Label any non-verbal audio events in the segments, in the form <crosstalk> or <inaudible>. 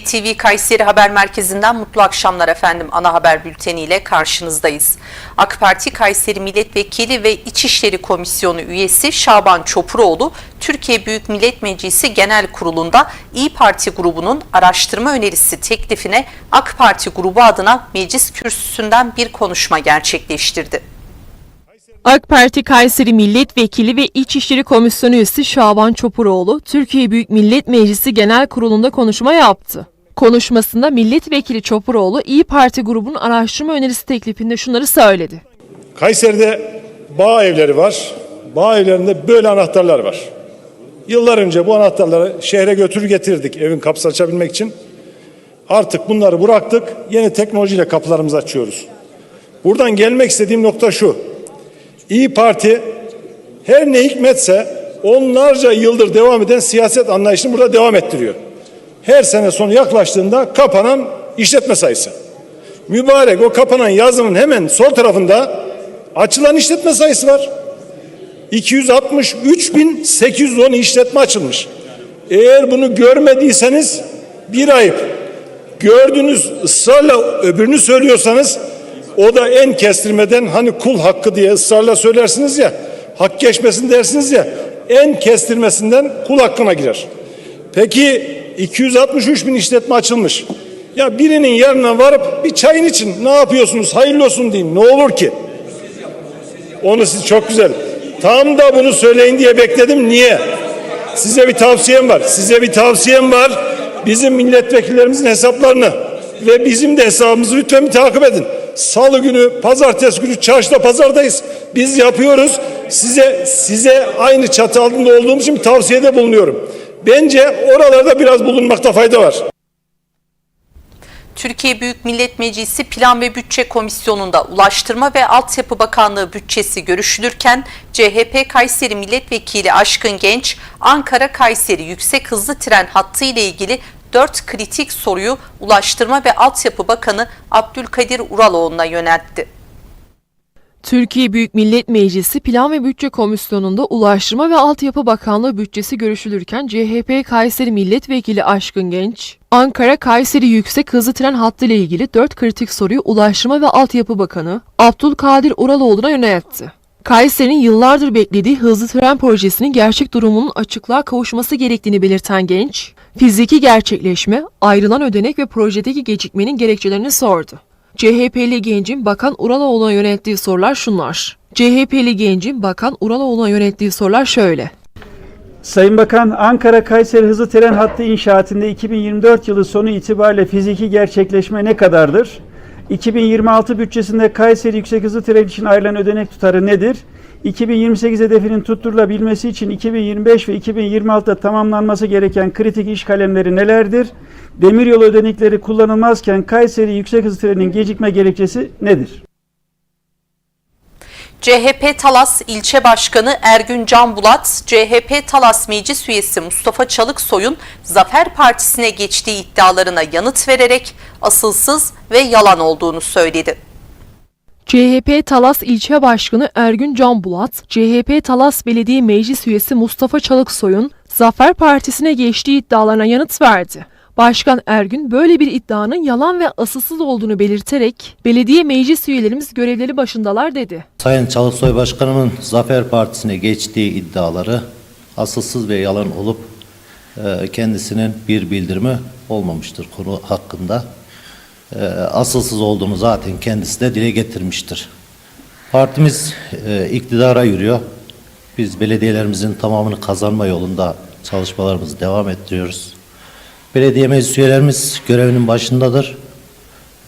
Millet TV Kayseri Haber Merkezi'nden mutlu akşamlar efendim. Ana haber bülteniyle karşınızdayız. AK Parti Kayseri Milletvekili ve İçişleri Komisyonu üyesi Şaban Çopuroğlu, Türkiye Büyük Millet Meclisi Genel Kurulu'nda İyi Parti grubunun araştırma önerisi teklifine AK Parti grubu adına meclis kürsüsünden bir konuşma gerçekleştirdi. AK Parti Kayseri Milletvekili ve İçişleri Komisyonu üyesi Şaban Çopuroğlu, Türkiye Büyük Millet Meclisi Genel Kurulu'nda konuşma yaptı. Konuşmasında Milletvekili Çopuroğlu, İyi Parti grubunun araştırma önerisi teklifinde şunları söyledi. Kayseri'de bağ evleri var. Bağ evlerinde böyle anahtarlar var. Yıllar önce bu anahtarları şehre götürür getirdik evin kapısını açabilmek için. Artık bunları bıraktık. Yeni teknolojiyle kapılarımızı açıyoruz. Buradan gelmek istediğim nokta şu. İyi Parti her ne hikmetse onlarca yıldır devam eden siyaset anlayışını burada devam ettiriyor. Her sene sonu yaklaştığında kapanan işletme sayısı. Mübarek o kapanan yazının hemen sol tarafında açılan işletme sayısı var. 263.810 işletme açılmış. Eğer bunu görmediyseniz bir ayıp. Gördünüz ısrarla öbürünü söylüyorsanız o da en kestirmeden hani kul hakkı diye ısrarla söylersiniz ya hak geçmesin dersiniz ya en kestirmesinden kul hakkına girer. Peki 263 bin işletme açılmış. Ya birinin yanına varıp bir çayın için ne yapıyorsunuz hayırlı olsun deyin ne olur ki? Onu siz çok güzel. Tam da bunu söyleyin diye bekledim. Niye? Size bir tavsiyem var. Size bir tavsiyem var. Bizim milletvekillerimizin hesaplarını ve bizim de hesabımızı lütfen bir takip edin. Salı günü, pazartesi günü çarşıda pazardayız. Biz yapıyoruz. Size size aynı çatı altında olduğum için tavsiyede bulunuyorum. Bence oralarda biraz bulunmakta fayda var. Türkiye Büyük Millet Meclisi Plan ve Bütçe Komisyonu'nda Ulaştırma ve Altyapı Bakanlığı bütçesi görüşülürken CHP Kayseri Milletvekili Aşkın Genç, Ankara Kayseri yüksek hızlı tren hattı ile ilgili 4 kritik soruyu Ulaştırma ve Altyapı Bakanı Abdülkadir Uraloğlu'na yöneltti. Türkiye Büyük Millet Meclisi Plan ve Bütçe Komisyonu'nda Ulaştırma ve Altyapı Bakanlığı bütçesi görüşülürken CHP Kayseri Milletvekili Aşkın Genç, Ankara Kayseri yüksek hızlı tren hattı ile ilgili 4 kritik soruyu Ulaştırma ve Altyapı Bakanı Abdülkadir Uraloğlu'na yöneltti. Kayseri'nin yıllardır beklediği hızlı tren projesinin gerçek durumunun açıklığa kavuşması gerektiğini belirten Genç, fiziki gerçekleşme, ayrılan ödenek ve projedeki gecikmenin gerekçelerini sordu. CHP'li gencin Bakan Uraloğlu'na yönelttiği sorular şunlar. CHP'li gencin Bakan Uraloğlu'na yönelttiği sorular şöyle. Sayın Bakan, Ankara-Kayseri hızlı tren hattı inşaatında 2024 yılı sonu itibariyle fiziki gerçekleşme ne kadardır? 2026 bütçesinde Kayseri yüksek hızlı tren için ayrılan ödenek tutarı nedir? 2028 hedefinin tutturulabilmesi için 2025 ve 2026'da tamamlanması gereken kritik iş kalemleri nelerdir? Demiryolu ödenekleri kullanılmazken Kayseri yüksek hızlı trenin gecikme gerekçesi nedir? CHP Talas İlçe Başkanı Ergün Can Bulat, CHP Talas Meclis Üyesi Mustafa Çalıksoy'un Zafer Partisi'ne geçtiği iddialarına yanıt vererek asılsız ve yalan olduğunu söyledi. CHP Talas İlçe Başkanı Ergün Can Bulat, CHP Talas Belediye Meclis Üyesi Mustafa Çalıksoy'un Zafer Partisi'ne geçtiği iddialarına yanıt verdi. Başkan Ergün böyle bir iddianın yalan ve asılsız olduğunu belirterek belediye meclis üyelerimiz görevleri başındalar dedi. Sayın Çalıksoy Başkanımın Zafer Partisi'ne geçtiği iddiaları asılsız ve yalan olup e, kendisinin bir bildirimi olmamıştır konu hakkında. E, Asılsız olduğunu zaten kendisi de dile getirmiştir. Partimiz e, iktidara yürüyor. Biz belediyelerimizin tamamını kazanma yolunda çalışmalarımızı devam ettiriyoruz. Belediye meclis üyelerimiz görevinin başındadır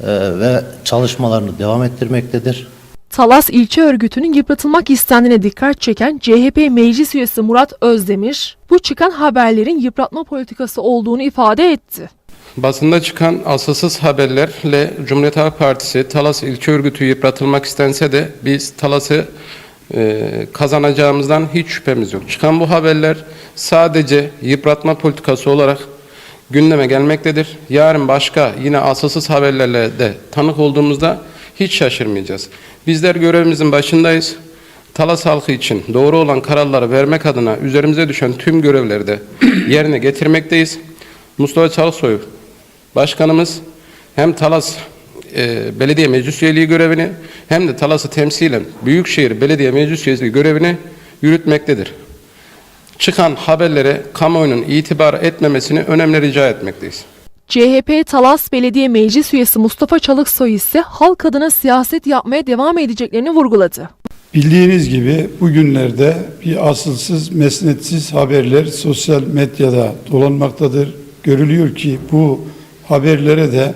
e, ve çalışmalarını devam ettirmektedir. Talas İlçe Örgütü'nün yıpratılmak istendiğine dikkat çeken CHP Meclis Üyesi Murat Özdemir, bu çıkan haberlerin yıpratma politikası olduğunu ifade etti. Basında çıkan asılsız haberlerle Cumhuriyet Halk Partisi Talas İlçe Örgütü yıpratılmak istense de biz Talas'ı e, kazanacağımızdan hiç şüphemiz yok. Çıkan bu haberler sadece yıpratma politikası olarak gündeme gelmektedir. Yarın başka yine asılsız haberlerle de tanık olduğumuzda hiç şaşırmayacağız. Bizler görevimizin başındayız. Talas halkı için doğru olan kararları vermek adına üzerimize düşen tüm görevleri de yerine getirmekteyiz. Mustafa Çalıksoy Başkanımız hem Talas e, Belediye Meclis Üyeliği görevini hem de Talas'ı temsilen Büyükşehir Belediye Meclis Üyeliği görevini yürütmektedir. Çıkan haberlere kamuoyunun itibar etmemesini önemli rica etmekteyiz. CHP Talas Belediye Meclis Üyesi Mustafa Çalıksoy ise halk adına siyaset yapmaya devam edeceklerini vurguladı. Bildiğiniz gibi bugünlerde bir asılsız, mesnetsiz haberler sosyal medyada dolanmaktadır. Görülüyor ki bu haberlere de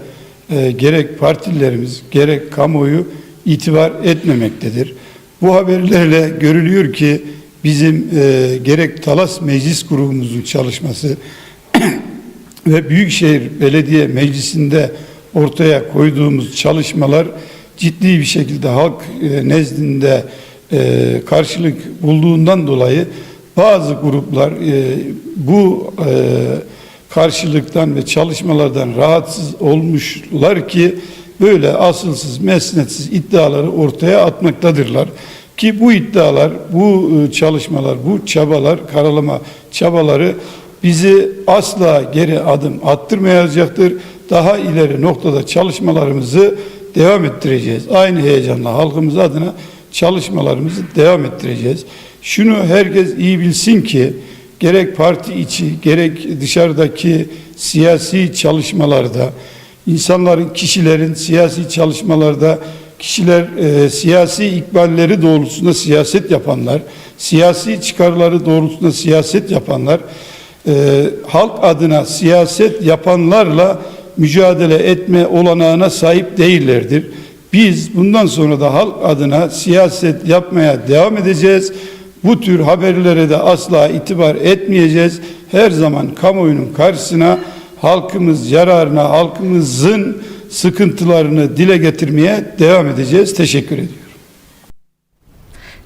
e, gerek partilerimiz gerek kamuoyu itibar etmemektedir. Bu haberlerle görülüyor ki bizim e, gerek Talas Meclis grubumuzun çalışması <clears throat> ve Büyükşehir Belediye Meclisi'nde ortaya koyduğumuz çalışmalar ciddi bir şekilde halk e, nezdinde e, karşılık bulduğundan dolayı bazı gruplar e, bu e, karşılıktan ve çalışmalardan rahatsız olmuşlar ki böyle asılsız, mesnetsiz iddiaları ortaya atmaktadırlar. Ki bu iddialar, bu e, çalışmalar, bu çabalar, karalama çabaları bizi asla geri adım attırmayacaktır. Daha ileri noktada çalışmalarımızı devam ettireceğiz. Aynı heyecanla halkımız adına çalışmalarımızı devam ettireceğiz. Şunu herkes iyi bilsin ki gerek parti içi gerek dışarıdaki siyasi çalışmalarda insanların kişilerin siyasi çalışmalarda kişiler e, siyasi ikballeri doğrultusunda siyaset yapanlar, siyasi çıkarları doğrultusunda siyaset yapanlar, e, halk adına siyaset yapanlarla mücadele etme olanağına sahip değillerdir. Biz bundan sonra da halk adına siyaset yapmaya devam edeceğiz. Bu tür haberlere de asla itibar etmeyeceğiz. Her zaman kamuoyunun karşısına halkımız yararına, halkımızın sıkıntılarını dile getirmeye devam edeceğiz. Teşekkür ediyorum.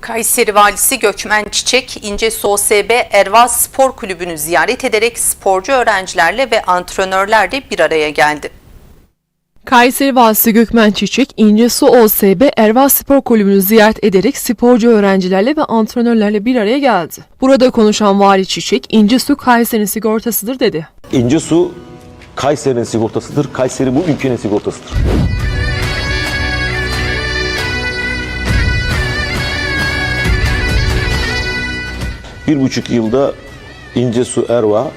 Kayseri Valisi Gökmen Çiçek, İncesu OSB Erva Spor Kulübü'nü ziyaret ederek sporcu öğrencilerle ve antrenörlerle bir araya geldi. Kayseri Valisi Gökmen Çiçek, İncesu OSB Erva Spor Kulübü'nü ziyaret ederek sporcu öğrencilerle ve antrenörlerle bir araya geldi. Burada konuşan Vali Çiçek, İncesu Kayseri'nin sigortasıdır dedi. İnce su Kayseri'nin sigortasıdır. Kayseri bu ülkenin sigortasıdır. Bir buçuk yılda İnce Su Erva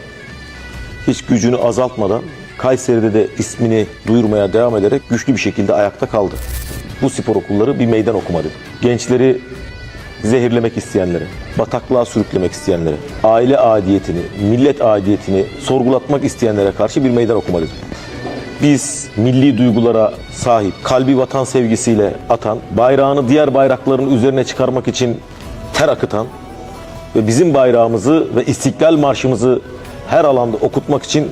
hiç gücünü azaltmadan Kayseri'de de ismini duyurmaya devam ederek güçlü bir şekilde ayakta kaldı. Bu spor okulları bir meydan okumadı. Gençleri zehirlemek isteyenlere, bataklığa sürüklemek isteyenlere, aile adiyetini, millet adiyetini sorgulatmak isteyenlere karşı bir meydan okumadır. Biz milli duygulara sahip, kalbi vatan sevgisiyle atan, bayrağını diğer bayrakların üzerine çıkarmak için ter akıtan ve bizim bayrağımızı ve İstiklal Marşımızı her alanda okutmak için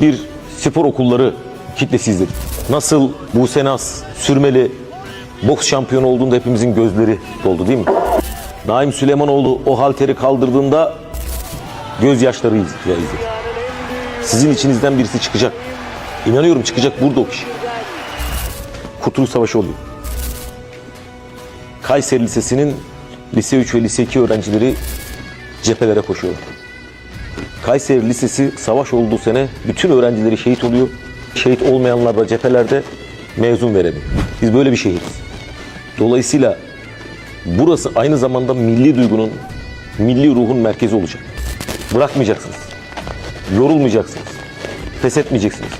bir spor okulları kitlesi izledik. Nasıl Buse Naz, sürmeli boks şampiyonu olduğunda hepimizin gözleri doldu değil mi? Naim Süleymanoğlu o halteri kaldırdığında gözyaşları iz- ya izledi. Sizin içinizden birisi çıkacak. İnanıyorum çıkacak burada o kişi. Kurtuluş Savaşı oluyor. Kayseri Lisesi'nin lise 3 ve lise 2 öğrencileri cephelere koşuyorlar. Kayseri Lisesi savaş olduğu sene bütün öğrencileri şehit oluyor. Şehit olmayanlar da cephelerde mezun veremiyor. Biz böyle bir şehiriz. Dolayısıyla burası aynı zamanda milli duygunun, milli ruhun merkezi olacak. Bırakmayacaksınız. Yorulmayacaksınız. Pes etmeyeceksiniz.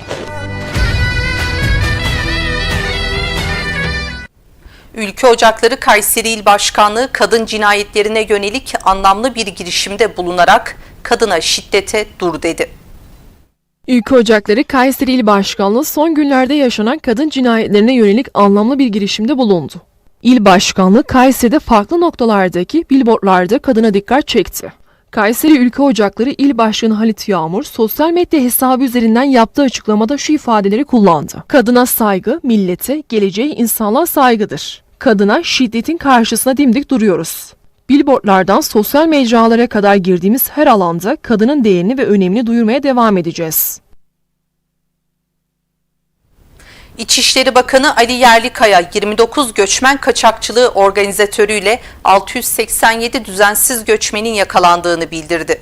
Ülke Ocakları Kayseri İl Başkanlığı kadın cinayetlerine yönelik anlamlı bir girişimde bulunarak kadına şiddete dur dedi. Ülke Ocakları Kayseri İl Başkanlığı son günlerde yaşanan kadın cinayetlerine yönelik anlamlı bir girişimde bulundu. İl Başkanlığı Kayseri'de farklı noktalardaki billboardlarda kadına dikkat çekti. Kayseri Ülke Ocakları İl Başkanı Halit Yağmur sosyal medya hesabı üzerinden yaptığı açıklamada şu ifadeleri kullandı. Kadına saygı, millete, geleceğe, insanlığa saygıdır. Kadına şiddetin karşısına dimdik duruyoruz. Billboardlardan sosyal mecralara kadar girdiğimiz her alanda kadının değerini ve önemini duyurmaya devam edeceğiz. İçişleri Bakanı Ali Yerlikaya 29 göçmen kaçakçılığı organizatörüyle 687 düzensiz göçmenin yakalandığını bildirdi.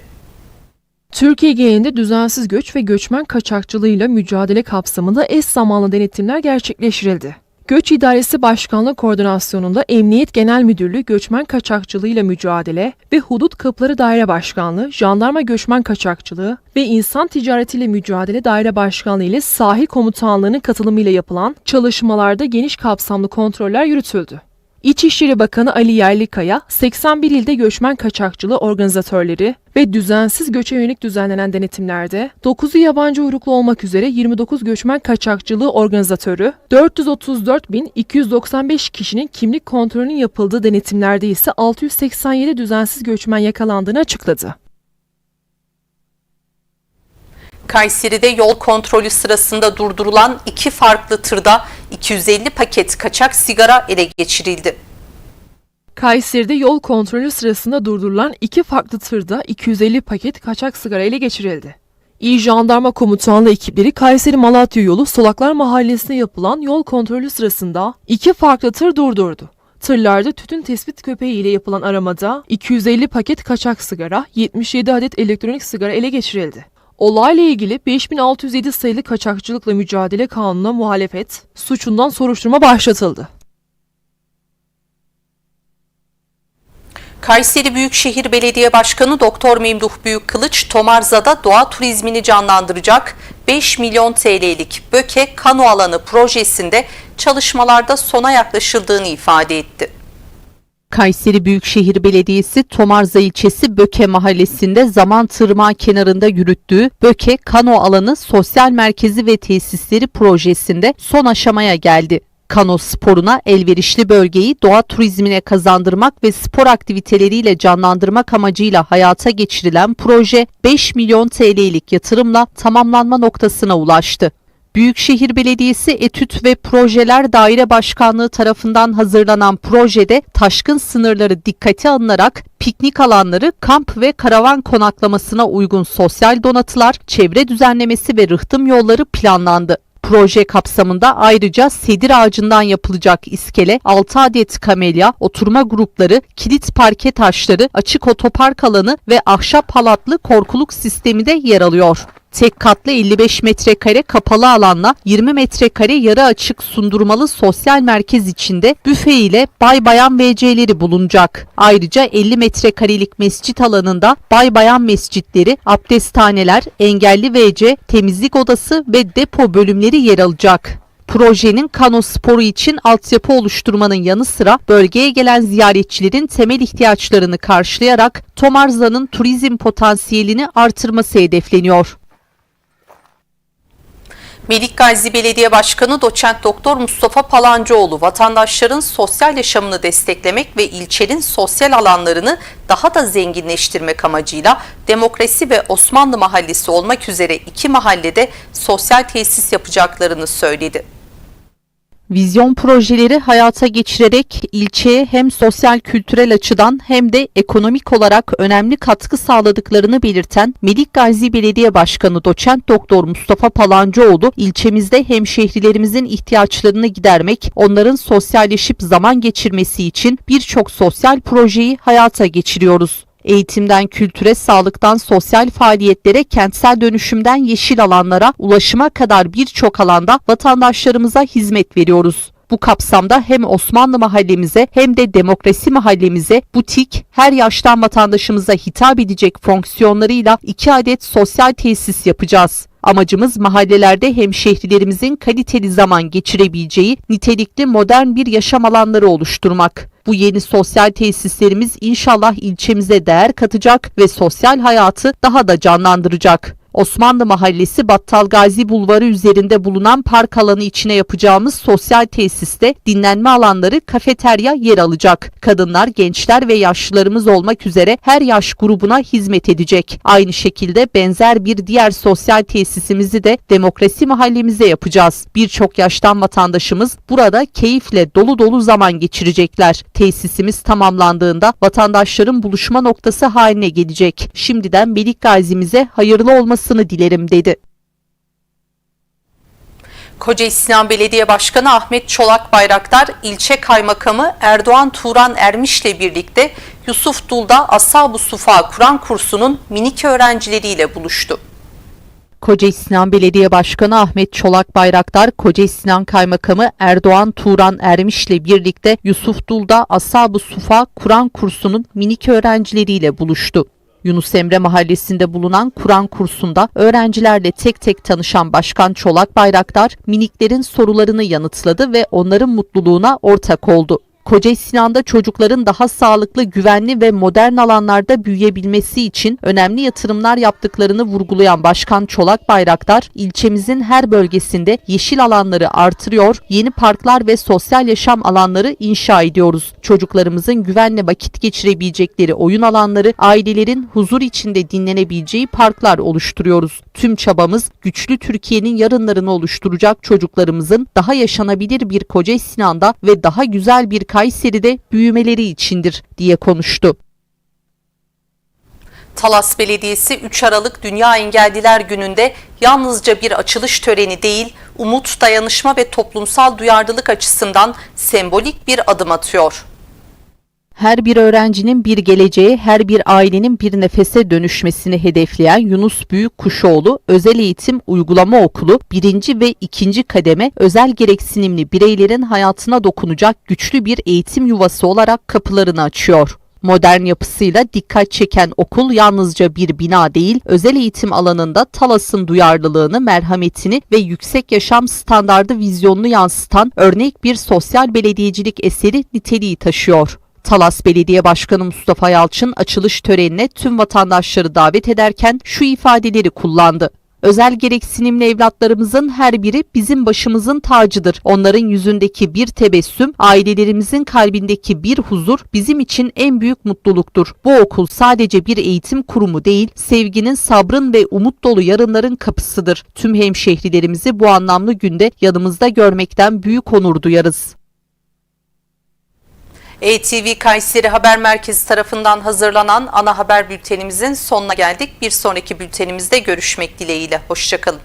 Türkiye genelinde düzensiz göç ve göçmen kaçakçılığıyla mücadele kapsamında eş zamanlı denetimler gerçekleştirildi. Göç İdaresi Başkanlığı Koordinasyonunda Emniyet Genel Müdürlüğü Göçmen Kaçakçılığıyla Mücadele ve Hudut Kapıları Daire Başkanlığı, Jandarma Göçmen Kaçakçılığı ve İnsan Ticaretiyle Mücadele Daire Başkanlığı ile Sahil Komutanlığı'nın katılımıyla yapılan çalışmalarda geniş kapsamlı kontroller yürütüldü. İçişleri Bakanı Ali Yerlikaya, 81 ilde göçmen kaçakçılığı organizatörleri ve düzensiz göçe yönelik düzenlenen denetimlerde 9'u yabancı uyruklu olmak üzere 29 göçmen kaçakçılığı organizatörü, 434.295 kişinin kimlik kontrolünün yapıldığı denetimlerde ise 687 düzensiz göçmen yakalandığını açıkladı. Kayseri'de yol kontrolü sırasında durdurulan iki farklı tırda 250 paket kaçak sigara ele geçirildi. Kayseri'de yol kontrolü sırasında durdurulan iki farklı tırda 250 paket kaçak sigara ele geçirildi. İl Jandarma Komutanlığı ekipleri Kayseri Malatya yolu Solaklar Mahallesi'ne yapılan yol kontrolü sırasında iki farklı tır durdurdu. Tırlarda tütün tespit köpeği ile yapılan aramada 250 paket kaçak sigara, 77 adet elektronik sigara ele geçirildi. Olayla ilgili 5607 sayılı kaçakçılıkla mücadele kanununa muhalefet suçundan soruşturma başlatıldı. Kayseri Büyükşehir Belediye Başkanı Doktor Memduh Büyükkılıç, Tomarza'da doğa turizmini canlandıracak 5 milyon TL'lik Böke Kano Alanı projesinde çalışmalarda sona yaklaşıldığını ifade etti. Kayseri Büyükşehir Belediyesi Tomarza ilçesi Böke mahallesinde zaman tırmağı kenarında yürüttüğü Böke Kano Alanı Sosyal Merkezi ve Tesisleri projesinde son aşamaya geldi. Kano sporuna elverişli bölgeyi doğa turizmine kazandırmak ve spor aktiviteleriyle canlandırmak amacıyla hayata geçirilen proje 5 milyon TL'lik yatırımla tamamlanma noktasına ulaştı. Büyükşehir Belediyesi Etüt ve Projeler Daire Başkanlığı tarafından hazırlanan projede taşkın sınırları dikkate alınarak piknik alanları, kamp ve karavan konaklamasına uygun sosyal donatılar, çevre düzenlemesi ve rıhtım yolları planlandı. Proje kapsamında ayrıca sedir ağacından yapılacak iskele, 6 adet kamelya, oturma grupları, kilit parke taşları, açık otopark alanı ve ahşap halatlı korkuluk sistemi de yer alıyor. Tek katlı 55 metrekare kapalı alanla 20 metrekare yarı açık sundurmalı sosyal merkez içinde büfe ile bay bayan WC'leri bulunacak. Ayrıca 50 metrekarelik mescit alanında bay bayan mescitleri, abdesthaneler, engelli WC, temizlik odası ve depo bölümleri yer alacak. Projenin kano sporu için altyapı oluşturmanın yanı sıra bölgeye gelen ziyaretçilerin temel ihtiyaçlarını karşılayarak Tomarza'nın turizm potansiyelini artırması hedefleniyor. Melik Gazi Belediye Başkanı Doçent Doktor Mustafa Palancıoğlu vatandaşların sosyal yaşamını desteklemek ve ilçenin sosyal alanlarını daha da zenginleştirmek amacıyla Demokrasi ve Osmanlı Mahallesi olmak üzere iki mahallede sosyal tesis yapacaklarını söyledi. Vizyon projeleri hayata geçirerek ilçeye hem sosyal kültürel açıdan hem de ekonomik olarak önemli katkı sağladıklarını belirten Melik Gazi Belediye Başkanı Doçent Doktor Mustafa Palancıoğlu ilçemizde hemşehrilerimizin ihtiyaçlarını gidermek, onların sosyalleşip zaman geçirmesi için birçok sosyal projeyi hayata geçiriyoruz. Eğitimden kültüre, sağlıktan sosyal faaliyetlere, kentsel dönüşümden yeşil alanlara, ulaşıma kadar birçok alanda vatandaşlarımıza hizmet veriyoruz. Bu kapsamda hem Osmanlı mahallemize hem de demokrasi mahallemize butik, her yaştan vatandaşımıza hitap edecek fonksiyonlarıyla iki adet sosyal tesis yapacağız. Amacımız mahallelerde hemşehrilerimizin kaliteli zaman geçirebileceği nitelikli modern bir yaşam alanları oluşturmak. Bu yeni sosyal tesislerimiz inşallah ilçemize değer katacak ve sosyal hayatı daha da canlandıracak. Osmanlı Mahallesi Battal Gazi Bulvarı üzerinde bulunan park alanı içine yapacağımız sosyal tesiste dinlenme alanları, kafeterya yer alacak. Kadınlar, gençler ve yaşlılarımız olmak üzere her yaş grubuna hizmet edecek. Aynı şekilde benzer bir diğer sosyal tesisimizi de Demokrasi Mahallemize yapacağız. Birçok yaştan vatandaşımız burada keyifle dolu dolu zaman geçirecekler. Tesisimiz tamamlandığında vatandaşların buluşma noktası haline gelecek. Şimdiden Melik Gazi'mize hayırlı olmasını dilerim dedi. Koca Sinan Belediye Başkanı Ahmet Çolak Bayraktar, ilçe kaymakamı Erdoğan Turan Ermiş'le birlikte Yusuf Dulda Ashab-ı Sufa Kur'an kursunun minik öğrencileriyle buluştu. Kocaeli Sinan Belediye Başkanı Ahmet Çolak Bayraktar, Kocaeli Sinan Kaymakamı Erdoğan Turan Ermiş'le birlikte Yusuf Dulda Ashab-ı Sufa Kur'an kursunun minik öğrencileriyle buluştu. Yunus Emre Mahallesi'nde bulunan Kur'an kursunda öğrencilerle tek tek tanışan Başkan Çolak Bayraktar miniklerin sorularını yanıtladı ve onların mutluluğuna ortak oldu. Kocaeli Sinan'da çocukların daha sağlıklı, güvenli ve modern alanlarda büyüyebilmesi için önemli yatırımlar yaptıklarını vurgulayan Başkan Çolak Bayraktar, ilçemizin her bölgesinde yeşil alanları artırıyor, yeni parklar ve sosyal yaşam alanları inşa ediyoruz. Çocuklarımızın güvenle vakit geçirebilecekleri oyun alanları, ailelerin huzur içinde dinlenebileceği parklar oluşturuyoruz. Tüm çabamız güçlü Türkiye'nin yarınlarını oluşturacak çocuklarımızın daha yaşanabilir bir Kocaeli Sinan'da ve daha güzel bir Kayseri'de büyümeleri içindir diye konuştu. Talas Belediyesi 3 Aralık Dünya Engelliler Günü'nde yalnızca bir açılış töreni değil, umut, dayanışma ve toplumsal duyarlılık açısından sembolik bir adım atıyor. Her bir öğrencinin bir geleceğe, her bir ailenin bir nefese dönüşmesini hedefleyen Yunus Büyük Kuşoğlu Özel Eğitim Uygulama Okulu birinci ve ikinci kademe özel gereksinimli bireylerin hayatına dokunacak güçlü bir eğitim yuvası olarak kapılarını açıyor. Modern yapısıyla dikkat çeken okul yalnızca bir bina değil, özel eğitim alanında Talas'ın duyarlılığını, merhametini ve yüksek yaşam standardı vizyonunu yansıtan örnek bir sosyal belediyecilik eseri niteliği taşıyor. Talas Belediye Başkanı Mustafa Yalçın açılış törenine tüm vatandaşları davet ederken şu ifadeleri kullandı. Özel gereksinimli evlatlarımızın her biri bizim başımızın tacıdır. Onların yüzündeki bir tebessüm, ailelerimizin kalbindeki bir huzur bizim için en büyük mutluluktur. Bu okul sadece bir eğitim kurumu değil, sevginin, sabrın ve umut dolu yarınların kapısıdır. Tüm hemşehrilerimizi bu anlamlı günde yanımızda görmekten büyük onur duyarız. ETV Kayseri Haber Merkezi tarafından hazırlanan ana haber bültenimizin sonuna geldik. Bir sonraki bültenimizde görüşmek dileğiyle. Hoşçakalın.